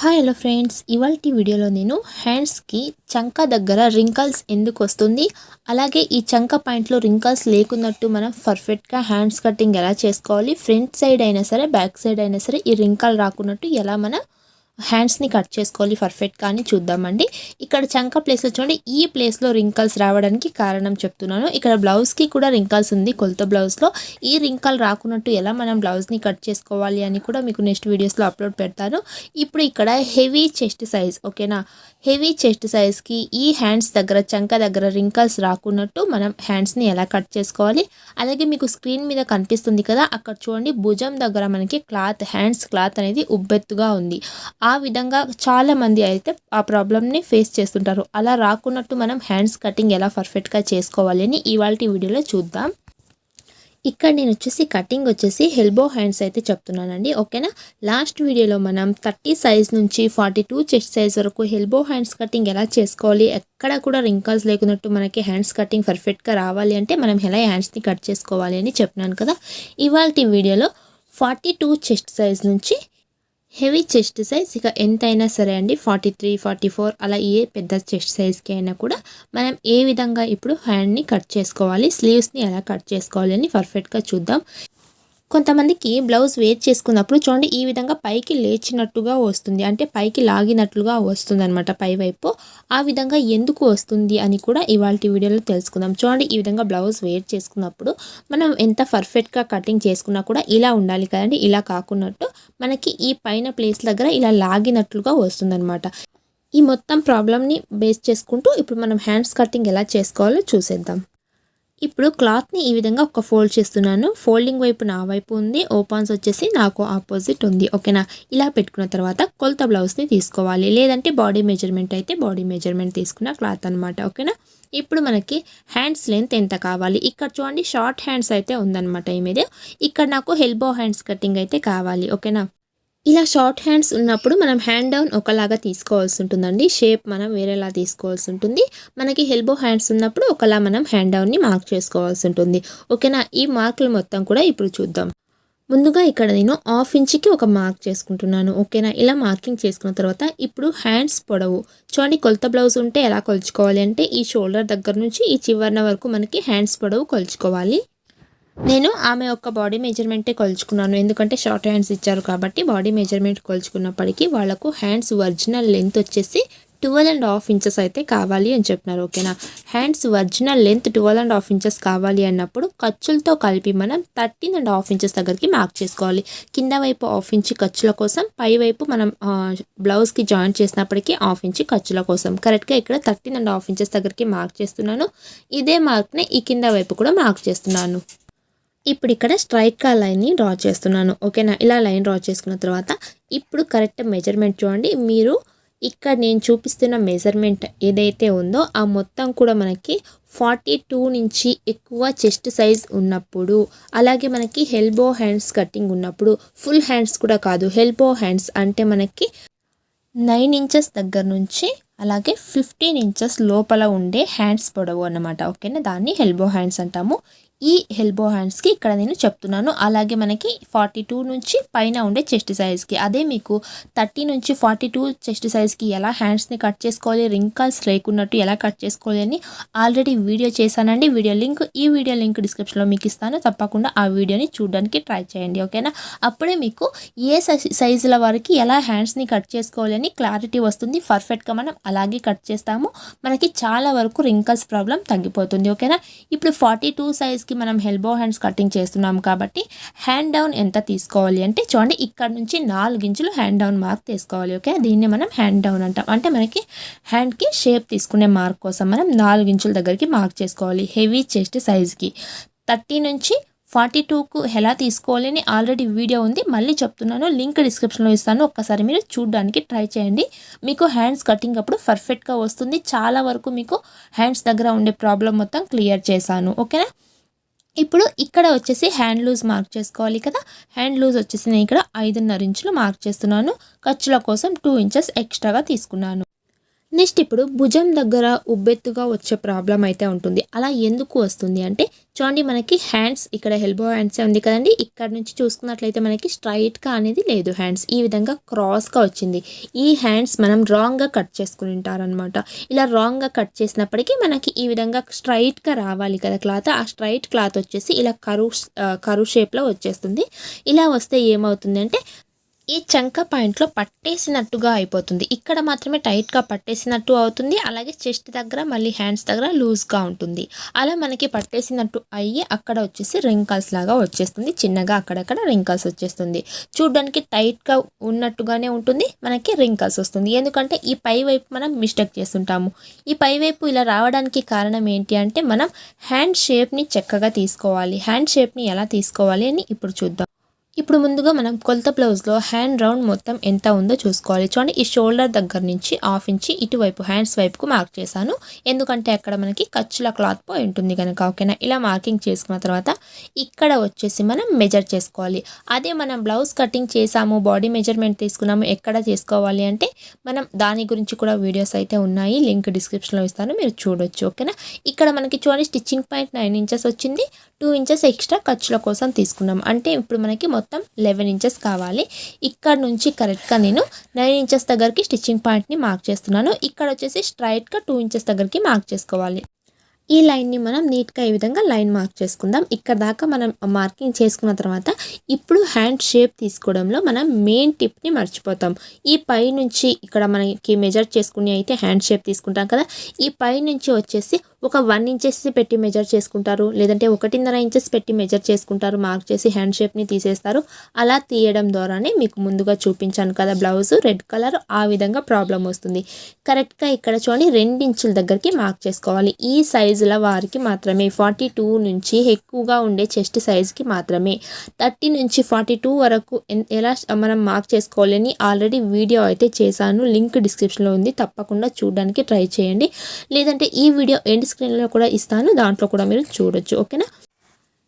Hi hello friends ఇవాళ వీడియోలో నేను హ్యాండ్స్కి చంక దగ్గర రింకల్స్ ఎందుకు వస్తుంది? అలాగే ఈ చంక పాయింట్లో రింకల్స్ లేకున్నట్టు మనం పర్ఫెక్ట్గా హ్యాండ్స్ కటింగ్ ఎలా చేసుకోవాలి? ఫ్రంట్ సైడ్ అయినా సరే బ్యాక్ సైడ్ అయినా సరే ఈ రింకల్ రాకున్నట్టు ఎలా మనం హ్యాండ్స్ని కట్ చేసుకోవాలి పర్ఫెక్ట్గా అని చూద్దామండి. ఇక్కడ చంక ప్లేస్లో చూడండి ఈ ప్లేస్లో రింకల్స్ రావడానికి కారణం చెప్తున్నాను. ఇక్కడ బ్లౌజ్కి కూడా రింకల్స్ ఉంది కొలత బ్లౌజ్లో ఈ రింకల్ రాకున్నట్టు ఎలా మనం బ్లౌజ్ని కట్ చేసుకోవాలి అని కూడా మీకు నెక్స్ట్ వీడియోస్లో అప్లోడ్ పెడతాను. ఇప్పుడు ఇక్కడ హెవీ చెస్ట్ సైజ్ ఓకేనా హెవీ చెస్ట్ సైజ్కి ఈ హ్యాండ్స్ దగ్గర చంక దగ్గర రింకల్స్ రాకున్నట్టు మనం హ్యాండ్స్ని ఎలా కట్ చేసుకోవాలి? అలాగే మీకు స్క్రీన్ మీద కనిపిస్తుంది కదా అక్కడ చూడండి భుజం దగ్గర మనకి క్లాత్ హ్యాండ్స్ క్లాత్ అనేది ఉబ్బెత్తుగా ఉంది. ఆ ఆ విధంగా చాలామంది అయితే ఆ ప్రాబ్లమ్ని ఫేస్ చేస్తుంటారు. అలా రాకున్నట్టు మనం హ్యాండ్స్ కటింగ్ ఎలా పర్ఫెక్ట్గా చేసుకోవాలి అని ఇవాళ వీడియోలో చూద్దాం. ఇక్కడ నేను వచ్చేసి కటింగ్ వచ్చేసి హెల్బో హ్యాండ్స్ అయితే చెప్తున్నానండి. ఓకేనా లాస్ట్ వీడియోలో మనం థర్టీ సైజ్ నుంచి ఫార్టీ టూ చెస్ట్ సైజ్ వరకు హెల్బో హ్యాండ్స్ కటింగ్ ఎలా చేసుకోవాలి ఎక్కడ కూడా రింకల్స్ లేకున్నట్టు మనకి హ్యాండ్స్ కటింగ్ పర్ఫెక్ట్గా రావాలి అంటే మనం ఎలా హ్యాండ్స్ని కట్ చేసుకోవాలి అని చెప్పినాను కదా. ఇవాళ వీడియోలో ఫార్టీ టూ చెస్ట్ సైజ్ నుంచి హెవీ చెస్ట్ సైజ్ ఇక ఎంతైనా సరే అండి ఫార్టీ త్రీ ఫార్టీ ఫోర్ అలా ఏ పెద్ద చెస్ట్ సైజ్కి అయినా కూడా మనం ఏ విధంగా ఇప్పుడు హ్యాండ్ని కట్ చేసుకోవాలి స్లీవ్స్ని ఎలా కట్ చేసుకోవాలి అని పర్ఫెక్ట్గా చూద్దాం. కొంతమందికి బ్లౌజ్ వేర్ చేసుకున్నప్పుడు చూడండి ఈ విధంగా పైకి లేచినట్టుగా వస్తుంది. అంటే పైకి లాగినట్లుగా వస్తుంది అనమాట పైవైపు ఆ విధంగా ఎందుకు వస్తుంది అని కూడా ఇవాళ వీడియోలో తెలుసుకుందాం. చూడండి ఈ విధంగా బ్లౌజ్ వేర్ చేసుకున్నప్పుడు మనం ఎంత పర్ఫెక్ట్గా కటింగ్ చేసుకున్నా కూడా ఇలా ఉండాలి కదండి ఇలా కాకున్నట్టు మనకి ఈ పైన ప్లేస్ దగ్గర ఇలా లాగినట్లుగా వస్తుందన్నమాట. ఈ మొత్తం ప్రాబ్లమ్ని బేస్ చేసుకుంటూ ఇప్పుడు మనం హ్యాండ్స్ కటింగ్ ఎలా చేసుకోవాలో చూసేద్దాం. ఇప్పుడు క్లాత్ని ఈ విధంగా ఒక ఫోల్డ్ చేస్తున్నాను. ఫోల్డింగ్ వైపు నా వైపు ఉంది. ఓపాన్స్ వచ్చేసి నాకు ఆపోజిట్ ఉంది. ఓకేనా? ఇలా పెట్టుకున్న తర్వాత కొలత బ్లౌజ్ని తీసుకోవాలి. లేదంటే బాడీ మెజర్మెంట్ అయితే బాడీ మెజర్మెంట్ తీసుకున్న క్లాత్ అనమాట ఓకేనా? ఇప్పుడు మనకి హ్యాండ్స్ లెంత్ ఎంత కావాలి? ఇక్కడ చూడండి షార్ట్ హ్యాండ్స్ అయితే ఉందన్నమాట ఈ మీద. ఇక్కడ నాకు హెల్బో హ్యాండ్స్ కటింగ్ అయితే కావాలి. ఓకేనా? ఇలా షార్ట్ హ్యాండ్స్ ఉన్నప్పుడు మనం హ్యాండ్ డౌన్ ఒకలాగా తీసుకోవాల్సి ఉంటుందండి. షేప్ మనం వేరేలా తీసుకోవాల్సి ఉంటుంది. మనకి హెల్బో హ్యాండ్స్ ఉన్నప్పుడు ఒకలా మనం హ్యాండ్ డౌన్ని మార్క్ చేసుకోవాల్సి ఉంటుంది. ఓకేనా ఈ మార్కులు మొత్తం కూడా ఇప్పుడు చూద్దాం. ముందుగా ఇక్కడ నేను హాఫ్ ఇంచ్కి ఒక మార్క్ చేసుకుంటున్నాను. ఓకేనా ఇలా మార్కింగ్ చేసుకున్న తర్వాత ఇప్పుడు హ్యాండ్స్ పొడవు. చూడండి కొలత బ్లౌజ్ ఉంటే ఎలా కొలుచుకోవాలి అంటే ఈ షోల్డర్ దగ్గర నుంచి ఈ చివరిన వరకు మనకి హ్యాండ్స్ పొడవు కొలుచుకోవాలి. నేను ఆమె యొక్క బాడీ మెజర్మెంటే కొలుచుకున్నాను. ఎందుకంటే షార్ట్ హ్యాండ్స్ ఇచ్చారు కాబట్టి బాడీ మెజర్మెంట్ కొలుచుకున్నప్పటికీ వాళ్ళకు హ్యాండ్స్ ఒరిజినల్ లెంత్ వచ్చేసి ట్వెల్వ్ అండ్ హాఫ్ ఇంచెస్ అయితే కావాలి అని చెప్పినారు ఓకేనా? Hands original length twelve and half inches కావాలి అన్నప్పుడు ఖర్చులతో కలిపి మనం థర్టీన్ అండ్ హాఫ్ ఇంచెస్ దగ్గరికి మార్క్ చేసుకోవాలి. కింద వైపు హాఫ్ ఇంచ్ ఖర్చుల కోసం పై వైపు మనం బ్లౌజ్కి జాయిన్ చేసినప్పటికీ హాఫ్ ఇంచ్ ఖర్చుల కోసం. కరెక్ట్గా ఇక్కడ థర్టీన్ అండ్ హాఫ్ ఇంచెస్ దగ్గరికి మార్క్ చేస్తున్నాను. ఇదే మార్క్ని ఈ కింద వైపు కూడా మార్క్ చేస్తున్నాను. ఇప్పుడు ఇక్కడ స్ట్రైట్గా లైన్ని డ్రా చేస్తున్నాను. ఓకేనా? ఇలా లైన్ డ్రా చేసుకున్న తర్వాత ఇప్పుడు కరెక్ట్ మెజర్మెంట్ చూడండి. మీరు ఇక్కడ నేను చూపిస్తున్న మెజర్మెంట్ ఏదైతే ఉందో ఆ మొత్తం కూడా మనకి ఫార్టీ టూ నుంచి ఎక్కువ చెస్ట్ సైజ్ ఉన్నప్పుడు అలాగే మనకి హెల్బో హ్యాండ్స్ కటింగ్ ఉన్నప్పుడు ఫుల్ హ్యాండ్స్ కూడా కాదు హెల్బో హ్యాండ్స్ అంటే మనకి నైన్ ఇంచెస్ దగ్గర నుంచి అలాగే ఫిఫ్టీన్ ఇంచెస్ లోపల ఉండే హ్యాండ్స్ పొడవు అన్నమాట. ఓకేనా? దాన్ని హెల్బో హ్యాండ్స్ అంటాము. ఈ ఎల్బో హ్యాండ్స్కి ఇక్కడ నేను చెప్తున్నాను. అలాగే మనకి ఫార్టీ టూ నుంచి పైన ఉండే చెస్ట్ సైజ్కి. అదే మీకు థర్టీ నుంచి ఫార్టీ టూ చెస్ట్ సైజ్కి ఎలా హ్యాండ్స్ని కట్ చేసుకోవాలి రింకల్స్ లేకున్నట్టు ఎలా కట్ చేసుకోవాలి అని ఆల్రెడీ వీడియో చేశానండి. వీడియో లింక్ ఈ వీడియో లింక్ డిస్క్రిప్షన్లో మీకు ఇస్తాను. తప్పకుండా ఆ వీడియోని చూడడానికి ట్రై చేయండి ఓకేనా? అప్పుడే మీకు ఏ సైజుల వరకు ఎలా హ్యాండ్స్ని కట్ చేసుకోవాలి అని క్లారిటీ వస్తుంది. పర్ఫెక్ట్గా మనం అలాగే కట్ చేస్తాము. మనకి చాలా వరకు రింకల్స్ ప్రాబ్లం తగ్గిపోతుంది ఓకేనా? ఇప్పుడు ఫార్టీ టూ సైజ్ కి మనం హెల్బో హ్యాండ్స్ కటింగ్ చేస్తున్నాం కాబట్టి హ్యాండ్ డౌన్ ఎంత తీసుకోవాలి అంటే చూడండి ఇక్కడ నుంచి నాలుగు ఇంచులు హ్యాండ్ డౌన్ మార్క్ తీసుకోవాలి ఓకే దీన్ని మనం హ్యాండ్ డౌన్ అంటాం. అంటే మనకి హ్యాండ్కి షేప్ తీసుకునే మార్క్ కోసం మనం నాలుగు ఇంచుల దగ్గరికి మార్క్ చేసుకోవాలి హెవీ చెస్ట్ సైజ్కి థర్టీ నుంచి ఫార్టీ టూకు ఎలా తీసుకోవాలి అని ఆల్రెడీ వీడియో ఉంది. మళ్ళీ చెప్తున్నాను లింక్ డిస్క్రిప్షన్లో ఇస్తాను. ఒక్కసారి మీరు చూడడానికి ట్రై చేయండి. మీకు హ్యాండ్స్ కటింగ్ అప్పుడు పర్ఫెక్ట్గా వస్తుంది. చాలా వరకు మీకు హ్యాండ్స్ దగ్గర ఉండే ప్రాబ్లం మొత్తం క్లియర్ చేశాను ఓకేనా ఇప్పుడు ఇక్కడ వచ్చేసి హ్యాండ్ లూజ్ మార్క్ చేసుకోవాలి కదా. హ్యాండ్ లూజ్ వచ్చేసి నేను ఇక్కడ ఐదున్నర ఇంచులు మార్క్ చేస్తున్నాను. ఖర్చుల కోసం టూ ఇంచెస్ ఎక్స్ట్రాగా తీసుకున్నాను. నెక్స్ట్ ఇప్పుడు భుజం దగ్గర ఉబ్బెత్తుగా వచ్చే ప్రాబ్లం అయితే ఉంటుంది. అలా ఎందుకు వస్తుంది అంటే చూడండి మనకి హ్యాండ్స్ ఇక్కడ హెల్బో హ్యాండ్సే ఉంది కదండి. ఇక్కడ నుంచి చూసుకున్నట్లయితే మనకి స్ట్రైట్గా అనేది లేదు హ్యాండ్స్ ఈ విధంగా క్రాస్గా వచ్చింది. ఈ హ్యాండ్స్ మనం రాంగ్గా కట్ చేసుకుని ఉంటారనమాట ఇలా రాంగ్గా కట్ చేసినప్పటికీ మనకి ఈ విధంగా స్ట్రైట్గా రావాలి కదా క్లాత్ ఆ స్ట్రైట్ క్లాత్ వచ్చేసి ఇలా కరు కరువు షేప్లో వచ్చేస్తుంది. ఇలా వస్తే ఏమవుతుంది అంటే ఈ చంక పాయింట్లో పట్టేసినట్టుగా అయిపోతుంది. ఇక్కడ మాత్రమే టైట్గా పట్టేసినట్టు అవుతుంది. అలాగే చెస్ట్ దగ్గర మళ్ళీ హ్యాండ్స్ దగ్గర లూజ్గా ఉంటుంది. అలా మనకి పట్టేసినట్టు అయ్యి అక్కడ వచ్చేసి రింకల్స్ లాగా వచ్చేస్తుంది. చిన్నగా అక్కడక్కడ రింకల్స్ వచ్చేస్తుంది. చూడడానికి టైట్గా ఉన్నట్టుగానే ఉంటుంది. మనకి రింకల్స్ వస్తుంది. ఎందుకంటే ఈ పై వైపు మనం మిస్టేక్ చేస్తుంటాము. ఈ పై వైపు ఇలా రావడానికి కారణం ఏంటి అంటే మనం హ్యాండ్ షేప్ని చక్కగా తీసుకోవాలి. హ్యాండ్ షేప్ని ఎలా తీసుకోవాలి అని ఇప్పుడు చూద్దాం. ఇప్పుడు ముందుగా మనం కొలత బ్లౌజ్లో హ్యాండ్ రౌండ్ మొత్తం ఎంత ఉందో చూసుకోవాలి. చూడండి ఈ షోల్డర్ దగ్గర నుంచి హాఫ్ ఇంచి ఇటువైపు హ్యాండ్స్ వైపుకు మార్క్ చేశాను. ఎందుకంటే అక్కడ మనకి ఖర్చుల క్లాత్ పోయి ఉంటుంది కనుక ఓకేనా? ఇలా మార్కింగ్ చేసుకున్న తర్వాత ఇక్కడ వచ్చేసి మనం మెజర్ చేసుకోవాలి. అదే మనం బ్లౌజ్ కటింగ్ చేసాము బాడీ మెజర్మెంట్ తీసుకున్నాము ఎక్కడ చేసుకోవాలి అంటే మనం దాని గురించి కూడా వీడియోస్ అయితే ఉన్నాయి. లింక్ డిస్క్రిప్షన్లో ఇస్తాను మీరు చూడొచ్చు ఓకేనా? ఇక్కడ మనకి చూడండి స్టిచ్చింగ్ పాయింట్ నైన్ ఇంచెస్ వచ్చింది. టూ ఇంచెస్ ఎక్స్ట్రా ఖర్చుల కోసం తీసుకున్నాం. అంటే ఇప్పుడు మనకి మొత్తం లెవెన్ ఇంచెస్ కావాలి. ఇక్కడ నుంచి కరెక్ట్గా నేను నైన్ ఇంచెస్ దగ్గరికి స్టిచ్చింగ్ పాయింట్ని మార్క్ చేస్తున్నాను. ఇక్కడ వచ్చేసి స్ట్రైట్గా టూ ఇంచెస్ దగ్గరికి మార్క్ చేసుకోవాలి. ఈ లైన్ని మనం నీట్గా ఈ విధంగా లైన్ మార్క్ చేసుకుందాం. ఇక్కడ దాకా మనం మార్కింగ్ చేసుకున్న తర్వాత ఇప్పుడు హ్యాండ్ షేప్ తీసుకోవడంలో మనం మెయిన్ టిప్ని మర్చిపోతాం. ఈ పై నుంచి ఇక్కడ మనకి మెజర్ చేసుకుని అయితే హ్యాండ్ షేప్ తీసుకుంటాం కదా ఈ పై నుంచి వచ్చేసి ఒక వన్ ఇంచెస్ పెట్టి మెజర్ చేసుకుంటారు. లేదంటే ఒకటిన్నర ఇంచెస్ పెట్టి మెజర్ చేసుకుంటారు. మార్క్ చేసి హ్యాండ్ షేప్ని తీసేస్తారు. అలా తీయడం ద్వారానే మీకు ముందుగా చూపించాను కదా బ్లౌజ్ రెడ్ కలర్ ఆ విధంగా ప్రాబ్లం వస్తుంది. కరెక్ట్గా ఇక్కడ చూడండి రెండించుల దగ్గరికి మార్క్ చేసుకోవాలి. ఈ సైజుల వారికి మాత్రమే. ఫార్టీ టూ నుంచి ఎక్కువగా ఉండే చెస్ట్ సైజ్కి మాత్రమే. థర్టీ నుంచి ఫార్టీ టూ వరకు ఎలా మనం మార్క్ చేసుకోవాలని ఆల్రెడీ వీడియో అయితే చేశాను. లింక్ డిస్క్రిప్షన్లో ఉంది. తప్పకుండా చూడడానికి ట్రై చేయండి. లేదంటే ఈ వీడియో ఎండ్ స్క్రీన్లో కూడా ఇస్తాను. దాంట్లో కూడా మీరు చూడొచ్చు. ఓకేనా?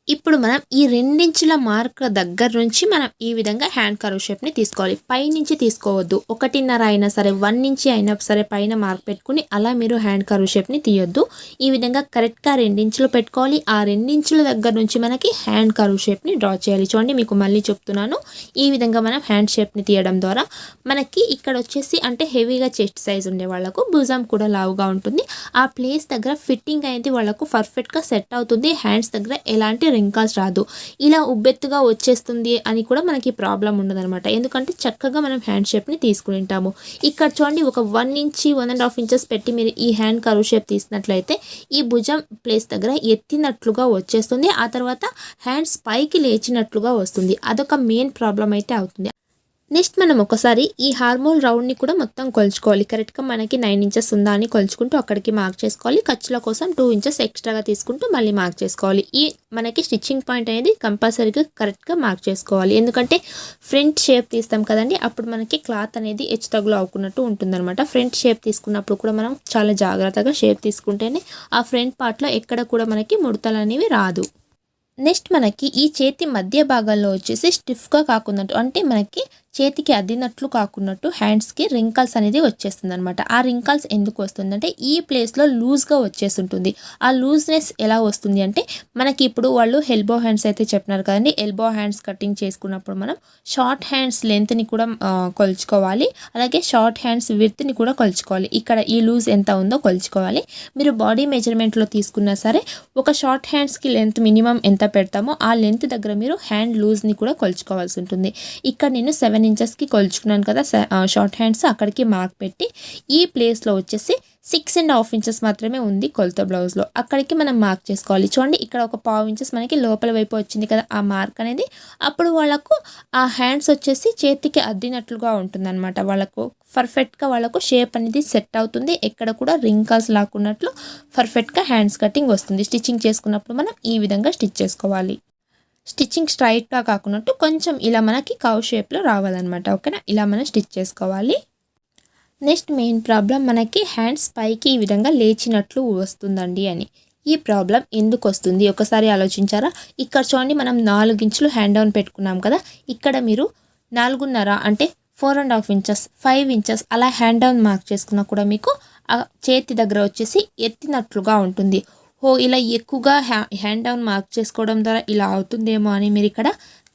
ఇప్పుడు మనం ఈ రెండించుల మార్క్ దగ్గర నుంచి మనం ఈ విధంగా హ్యాండ్ కర్వ్ షేప్ని తీసుకోవాలి. పైనుంచి తీసుకోవద్దు. ఒకటిన్నర అయినా సరే వన్ నుంచి అయినా సరే పైన మార్క్ పెట్టుకుని అలా మీరు హ్యాండ్ కర్వ్ షేప్ని తీయొద్దు. ఈ విధంగా కరెక్ట్గా రెండించులు పెట్టుకోవాలి. ఆ రెండించుల దగ్గర నుంచి మనకి హ్యాండ్ కర్వ్ షేప్ని డ్రా చేయాలి. చూడండి మీకు మళ్ళీ చెప్తున్నాను. ఈ విధంగా మనం హ్యాండ్ షేప్ని తీయడం ద్వారా మనకి ఇక్కడ వచ్చేసి అంటే హెవీగా చెస్ట్ సైజ్ ఉండే వాళ్ళకు భుజం కూడా లావుగా ఉంటుంది. ఆ ప్లేస్ దగ్గర ఫిట్టింగ్ అనేది వాళ్ళకు పర్ఫెక్ట్గా సెట్ అవుతుంది. హ్యాండ్స్ దగ్గర ఎలాంటి రింకాల్స్ రాదు. ఇలా ఉబ్బెత్తుగా వచ్చేస్తుంది అని కూడా మనకి ప్రాబ్లం ఉండదనమాట ఎందుకంటే చక్కగా మనం హ్యాండ్ షేప్ని తీసుకుని ఉంటాము. ఇక్కడ చూడండి ఒక one inch one and half inches పెట్టి మీరు ఈ హ్యాండ్ కరువు షేప్ తీసినట్లయితే ఈ భుజం ప్లేస్ దగ్గర ఎత్తినట్లుగా వచ్చేస్తుంది. ఆ తర్వాత హ్యాండ్స్ పైకి లేచినట్లుగా వస్తుంది. అదొక మెయిన్ ప్రాబ్లం అయితే అవుతుంది. నెక్స్ట్ మనం ఒకసారి ఈ హార్మోన్ రౌండ్ని కూడా మొత్తం కొలుచుకోవాలి. కరెక్ట్గా మనకి నైన్ ఇంచెస్ ఉందా అని కొలుచుకుంటూ అక్కడికి మార్క్ చేసుకోవాలి. ఖర్చుల కోసం టూ ఇంచెస్ ఎక్స్ట్రాగా తీసుకుంటూ మళ్ళీ మార్క్ చేసుకోవాలి. ఈ మనకి స్టిచ్చింగ్ పాయింట్ అనేది కంపల్సరీగా కరెక్ట్గా మార్క్ చేసుకోవాలి. ఎందుకంటే ఫ్రంట్ షేప్ తీస్తాం కదండి అప్పుడు మనకి క్లాత్ అనేది హెచ్చు తగులు అవుకున్నట్టు ఉంటుందన్నమాట. ఫ్రంట్ షేప్ తీసుకున్నప్పుడు కూడా మనం చాలా జాగ్రత్తగా షేప్ తీసుకుంటేనే ఆ ఫ్రంట్ పార్ట్లో ఎక్కడ కూడా మనకి ముడతలు అనేవి రాదు. నెక్స్ట్ మనకి ఈ చేతి మధ్య భాగంలో వచ్చేసి స్టిఫ్గా కాకున్నట్టు అంటే మనకి చేతికి అద్దినట్లు కాకున్నట్టు హ్యాండ్స్కి రింకల్స్ అనేది వచ్చేస్తుంది అనమాట ఆ రింకల్స్ ఎందుకు వస్తుందంటే ఈ ప్లేస్లో లూజ్గా వచ్చేస్తుంటుంది. ఆ లూజ్నెస్ ఎలా వస్తుంది అంటే మనకి ఇప్పుడు వాళ్ళు ఎల్బో హ్యాండ్స్ అయితే చెప్పినారు కదండి. ఎల్బో హ్యాండ్స్ కటింగ్ చేసుకున్నప్పుడు మనం షార్ట్ హ్యాండ్స్ లెంత్ని కూడా కొలుచుకోవాలి. అలాగే షార్ట్ హ్యాండ్స్ విర్త్ని కూడా కొలుచుకోవాలి. ఇక్కడ ఈ లూజ్ ఎంత ఉందో కొలుచుకోవాలి. మీరు బాడీ మెజర్మెంట్లో తీసుకున్నా సరే ఒక షార్ట్ హ్యాండ్స్కి లెంత్ మినిమం ఎంత పెడతామో ఆ లెంత్ దగ్గర మీరు హ్యాండ్ లూజ్ని కూడా కొలుచుకోవాల్సి ఉంటుంది. ఇక్కడ నేను సెవెన్ సెవెన్ ఇంచెస్కి కొలుచుకున్నాను కదా షార్ట్ హ్యాండ్స్ అక్కడికి మార్క్ పెట్టి ఈ ప్లేస్లో వచ్చేసి సిక్స్ అండ్ హాఫ్ ఇంచెస్ మాత్రమే ఉంది కొలత బ్లౌజ్లో అక్కడికి మనం మార్క్ చేసుకోవాలి. చూడండి ఇక్కడ ఒక పావు ఇంచెస్ మనకి లోపల వైపు వచ్చింది కదా ఆ మార్క్ అనేది. అప్పుడు వాళ్ళకు ఆ హ్యాండ్స్ వచ్చేసి చేతికి అద్దినట్లుగా ఉంటుందన్నమాట. వాళ్ళకు పర్ఫెక్ట్గా వాళ్ళకు షేప్ అనేది సెట్ అవుతుంది. ఎక్కడ కూడా రింకాల్స్ లాక్కున్నట్లు పర్ఫెక్ట్గా హ్యాండ్స్ కటింగ్ వస్తుంది. స్టిచ్చింగ్ చేసుకున్నప్పుడు మనం ఈ విధంగా స్టిచ్ చేసుకోవాలి. స్టిచ్చింగ్ స్ట్రైట్గా కాకున్నట్టు కొంచెం ఇలా మనకి కౌ షేప్లో రావాలన్నమాట. ఓకేనా? ఇలా మనం స్టిచ్ చేసుకోవాలి. నెక్స్ట్ మెయిన్ ప్రాబ్లం మనకి హ్యాండ్స్ పైకి ఈ విధంగా లేచినట్లు వస్తుందండి అని. ఈ ప్రాబ్లం ఎందుకు వస్తుంది? ఒకసారి ఆలోచించారా? ఇక్కడ చూడండి మనం నాలుగు ఇంచులు హ్యాండ్ డౌన్ పెట్టుకున్నాం కదా. ఇక్కడ మీరు నాలుగున్నర అంటే four and half inches five inches అలా హ్యాండ్ డౌన్ మార్క్ చేసుకున్నా కూడా మీకు ఆ చేతి దగ్గర వచ్చేసి ఎత్తినట్లుగా ఉంటుంది. ఓ ఇలా ఎక్కువగా హ్యా హ్యాండ్ డౌన్ మార్క్ చేసుకోవడం ద్వారా ఇలా అవుతుందేమో అని మీరు ఇక్కడ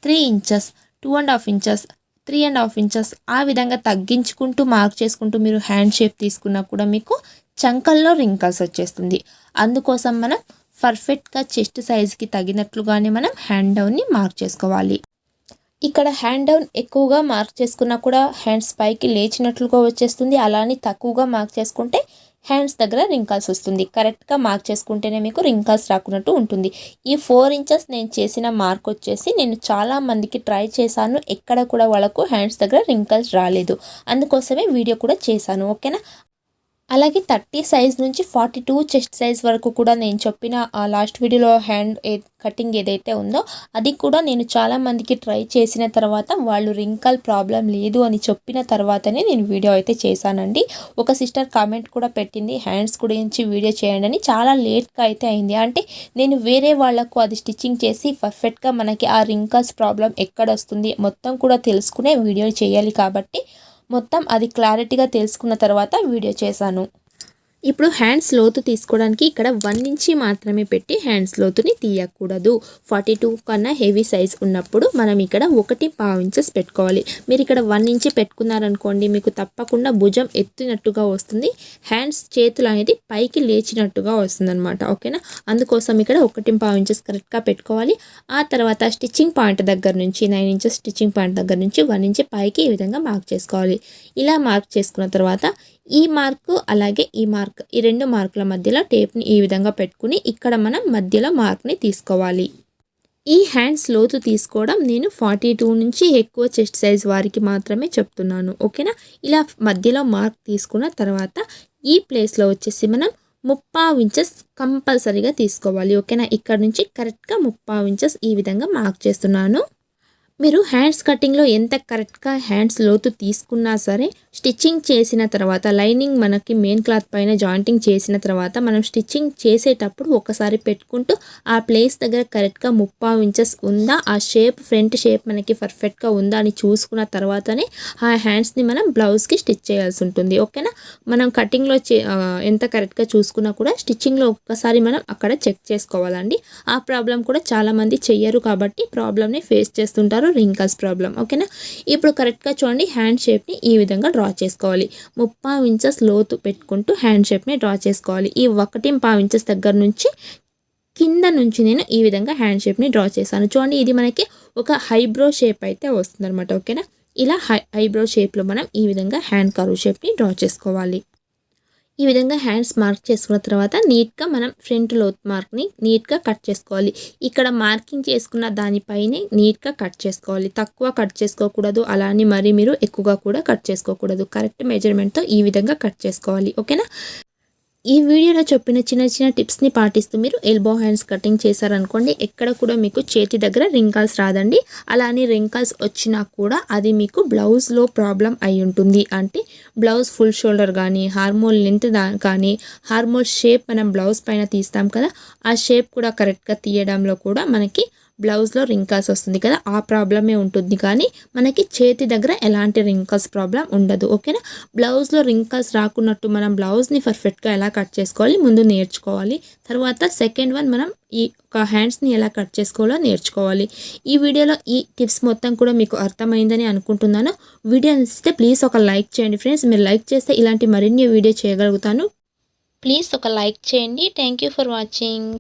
three inches two and half inches three and half inches ఆ విధంగా తగ్గించుకుంటూ మార్క్ చేసుకుంటూ మీరు హ్యాండ్ షేప్ తీసుకున్నా కూడా మీకు చంకల్లో రింకల్స్ వచ్చేస్తుంది. అందుకోసం మనం పర్ఫెక్ట్గా చెస్ట్ సైజ్కి తగినట్లుగానే మనం హ్యాండ్ డౌన్ని మార్క్ చేసుకోవాలి. ఇక్కడ హ్యాండ్ డౌన్ ఎక్కువగా మార్క్ చేసుకున్నా కూడా హ్యాండ్స్ పైకి లేచినట్లుగా వచ్చేస్తుంది. అలానే తక్కువగా మార్క్ చేసుకుంటే హ్యాండ్స్ దగ్గర రింకల్స్ వస్తుంది. కరెక్ట్గా మార్క్ చేసుకుంటేనే మీకు రింకల్స్ రాకున్నట్టు ఉంటుంది. ఈ ఫోర్ ఇంచెస్ నేను చేసిన మార్క్ వచ్చేసి నేను చాలా మందికి ట్రై చేశాను. ఎక్కడ కూడా వాళ్ళకు హ్యాండ్స్ దగ్గర రింకల్స్ రాలేదు. అందుకోసమే వీడియో కూడా చేశాను. ఓకేనా అలాగే థర్టీ సైజ్ నుంచి ఫార్టీ టూ చెస్ట్ సైజ్ వరకు కూడా నేను చెప్పిన ఆ లాస్ట్ వీడియోలో హ్యాండ్ కటింగ్ ఏదైతే ఉందో అది కూడా నేను చాలా మందికి ట్రై చేసిన తర్వాత వాళ్ళు రింకల్ ప్రాబ్లం లేదు అని చెప్పిన తర్వాతనే నేను వీడియో అయితే చేశానండి. ఒక సిస్టర్ కామెంట్ కూడా పెట్టింది హ్యాండ్స్ గురించి వీడియో చేయండి అని. చాలా లేట్గా అయితే అయింది. అంటే నేను వేరే వాళ్ళకు అది స్టిచ్చింగ్ చేసి పర్ఫెక్ట్గా మనకి ఆ రింకల్స్ ప్రాబ్లం ఎక్కడ వస్తుంది మొత్తం కూడా తెలుసుకునే వీడియో చేయాలి కాబట్టి మొత్తం అది క్లారిటీగా తెలుసుకున్న తర్వాత వీడియో చేశాను. ఇప్పుడు హ్యాండ్స్ లోతు తీసుకోవడానికి ఇక్కడ వన్ ఇంచి మాత్రమే పెట్టి హ్యాండ్స్ లోతుని తీయకూడదు. ఫార్టీ టూ కన్నా హెవీ సైజ్ ఉన్నప్పుడు మనం ఇక్కడ ఒకటి పావు ఇంచెస్ పెట్టుకోవాలి. మీరు ఇక్కడ వన్ ఇంచి పెట్టుకున్నారనుకోండి మీకు తప్పకుండా భుజం ఎత్తినట్టుగా వస్తుంది. హ్యాండ్స్ చేతులు అనేది పైకి లేచినట్టుగా వస్తుంది అనమాట ఓకేనా? అందుకోసం ఇక్కడ ఒకటి పావు ఇంచెస్ కరెక్ట్గా పెట్టుకోవాలి. ఆ తర్వాత స్టిచ్చింగ్ పాయింట్ దగ్గర నుంచి నైన్ ఇంచెస్ స్టిచ్చింగ్ పాయింట్ దగ్గర నుంచి వన్ ఇంచ్ పైకి ఈ విధంగా మార్క్ చేసుకోవాలి. ఇలా మార్క్ చేసుకున్న తర్వాత ఈ మార్కు అలాగే ఈ మార్క్ ఈ రెండు మార్కుల మధ్యలో టేప్ని ఈ విధంగా పెట్టుకుని ఇక్కడ మనం మధ్యలో మార్క్ని తీసుకోవాలి. ఈ హ్యాండ్స్ లోతు తీసుకోవడం నేను ఫార్టీ టూ నుంచి ఎక్కువ చెస్ట్ సైజ్ వారికి మాత్రమే చెప్తున్నాను ఓకేనా? ఇలా మధ్యలో మార్క్ తీసుకున్న తర్వాత ఈ ప్లేస్లో వచ్చేసి మనం ముప్పావు ఇంచెస్ కంపల్సరీగా తీసుకోవాలి ఓకేనా? ఇక్కడ నుంచి కరెక్ట్గా ముప్పావు ఇంచెస్ ఈ విధంగా మార్క్ చేస్తున్నాను. మీరు హ్యాండ్స్ కటింగ్లో ఎంత కరెక్ట్గా హ్యాండ్స్ లోతు తీసుకున్నా సరే స్టిచ్చింగ్ చేసిన తర్వాత లైనింగ్ మనకి మెయిన్ క్లాత్ పైన జాయింటింగ్ చేసిన తర్వాత మనం స్టిచ్చింగ్ చేసేటప్పుడు ఒకసారి పెట్టుకుంటూ ఆ ప్లేస్ దగ్గర కరెక్ట్గా ముప్పావు ఇంచెస్ ఉందా ఆ షేప్ ఫ్రంట్ షేప్ మనకి పర్ఫెక్ట్గా ఉందా అని చూసుకున్న తర్వాతనే ఆ హ్యాండ్స్ని మనం బ్లౌజ్కి స్టిచ్ చేయాల్సి ఉంటుంది. ఓకేనా? మనం కటింగ్లో చే ఎంత కరెక్ట్గా చూసుకున్నా కూడా స్టిచ్చింగ్లో ఒక్కసారి మనం అక్కడ చెక్ చేసుకోవాలండి. ఆ ప్రాబ్లం కూడా చాలామంది చెయ్యరు కాబట్టి ప్రాబ్లమ్ని ఫేస్ చేస్తుంటారు. రింకల్స్ ప్రాబ్లం ఓకేనా ఇప్పుడు కరెక్ట్గా చూడండి హ్యాండ్ షేప్ని ఈ విధంగా డ్రా చేసుకోవాలి. ముప్పై ఇంచెస్ లోతు పెట్టుకుంటూ హ్యాండ్ షేప్ని డ్రా చేసుకోవాలి. ఈ ఒకటి పావు ఇంచెస్ దగ్గర నుంచి కింద నుంచి నేను ఈ విధంగా హ్యాండ్ షేప్ని డ్రా చేశాను. చూడండి ఇది మనకి ఒక హైబ్రో షేప్ అయితే వస్తుంది ఓకేనా ఇలా హై హైబ్రో షేప్లో మనం ఈ విధంగా హ్యాండ్ కరువు షేప్ని డ్రా చేసుకోవాలి. ఈ విధంగా హ్యాండ్స్ మార్క్ చేసుకున్న తర్వాత నీట్గా మనం ఫ్రంట్ లోత్ మార్క్ని నీట్గా కట్ చేసుకోవాలి. ఇక్కడ మార్కింగ్ చేసుకున్న దానిపైనే నీట్గా కట్ చేసుకోవాలి. తక్కువ కట్ చేసుకోకూడదు. అలానే మరి మీరు ఎక్కువగా కూడా కట్ చేసుకోకూడదు. కరెక్ట్ మెజర్మెంట్తో ఈ విధంగా కట్ చేసుకోవాలి. ఓకేనా? ఈ వీడియోలో చెప్పిన చిన్న చిన్న టిప్స్ని పాటిస్తూ మీరు ఎల్బో హ్యాండ్స్ కటింగ్ చేశారనుకోండి ఎక్కడ కూడా మీకు చేతి దగ్గర రింకల్స్ రాదండి. అలానే రింకల్స్ వచ్చినా కూడా అది మీకు బ్లౌజ్లో ప్రాబ్లం అయి ఉంటుంది. అంటే బ్లౌజ్ ఫుల్ షోల్డర్ కానీ హార్మోల్ లెంత్ కానీ హార్మోల్ షేప్ మనం బ్లౌజ్ పైన తీస్తాం కదా ఆ షేప్ కూడా కరెక్ట్గా తీయడంలో కూడా మనకి బ్లౌజ్లో రింకల్స్ వస్తుంది కదా ఆ ప్రాబ్లమే ఉంటుంది. కానీ మనకి చేతి దగ్గర ఎలాంటి రింకల్స్ ప్రాబ్లం ఉండదు ఓకేనా? బ్లౌజ్లో రింకల్స్ రాకున్నట్టు మనం బ్లౌజ్ని పర్ఫెక్ట్గా ఎలా కట్ చేసుకోవాలి ముందు నేర్చుకోవాలి. తర్వాత సెకండ్ వన్ మనం ఈ ఒక హ్యాండ్స్ని ఎలా కట్ చేసుకోవాలో నేర్చుకోవాలి. ఈ వీడియోలో ఈ టిప్స్ మొత్తం కూడా మీకు అర్థమైందని అనుకుంటున్నాను. వీడియో నచ్చితే ప్లీజ్ ఒక లైక్ చేయండి ఫ్రెండ్స్. మీరు లైక్ చేస్తే ఇలాంటి మరిన్ని వీడియో చేయగలుగుతాను. ప్లీజ్ ఒక లైక్ చేయండి. Thank you for watching.